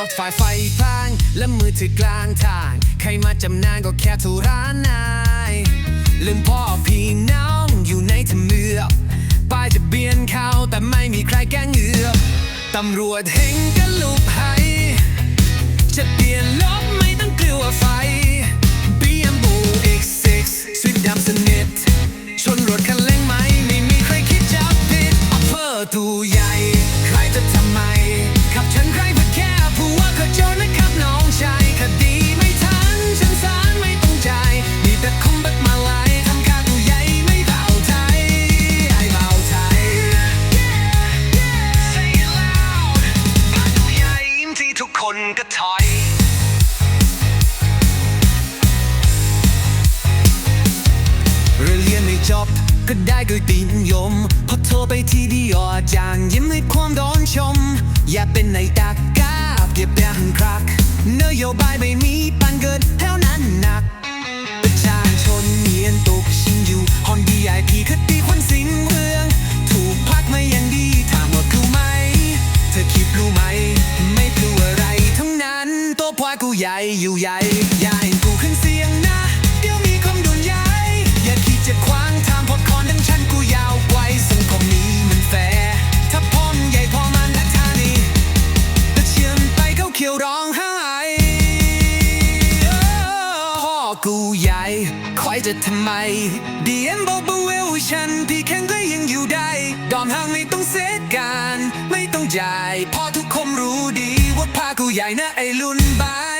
รถฝ่ายไฟพลางและมือถือกลางทาง ใครมาจำนานก็แค่ทุร้านนายลืมพ่อพี่น้องอยู่ในทะเมือป้ายจะเบียนเขาแต่ไม่มีใครแก้เหงือตำรวจเฮงก็ลุกให้จะเปลี่ยนลบไม่ต้องกลัวไฟ BMW X6 สวิตดำสนิท ทุกคนก็ถอย เรียนเรียนไม่จบก็ได้ด้วยตีนยม พอโทรไปที่ดีออจางยิ้มให้ความโดนชม อย่าเป็นในตากกาเก็บแต่หังครักนโยบายไม่มีปันเกิดเท่านั้นหนักประชาชนเนียนตกชิงอยู่ ตัวพวากูใหญ่อยู่ใหญ่อย่าให้กูขึ้นเสียงนะ เดี๋ยวมีคำดุนย้ายอย่าคิดจะขวางทางพอดคอนดังฉันกูยาวไกลสังคมนี้มันแฟร์ถ้าพ่อมใหญ่พอมันและทานีแต่เชื่อมไปเขาเขียวร้องไห้พ่อกูใหญ่คอยจะทำไมดีเอ็มบอกบเวลฉันพี่แข็งก็ยังอยู่ได้ดอมห่างไม่ต้องเสียการ ไม่ต้องจ่ายพ่อทุกคนรู้ดีว่าพากูใหญ่นะไอ้ลุนบาย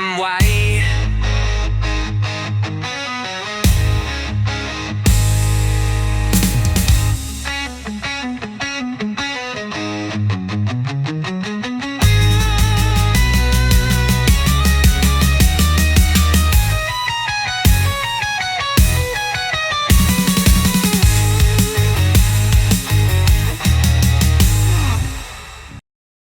Why?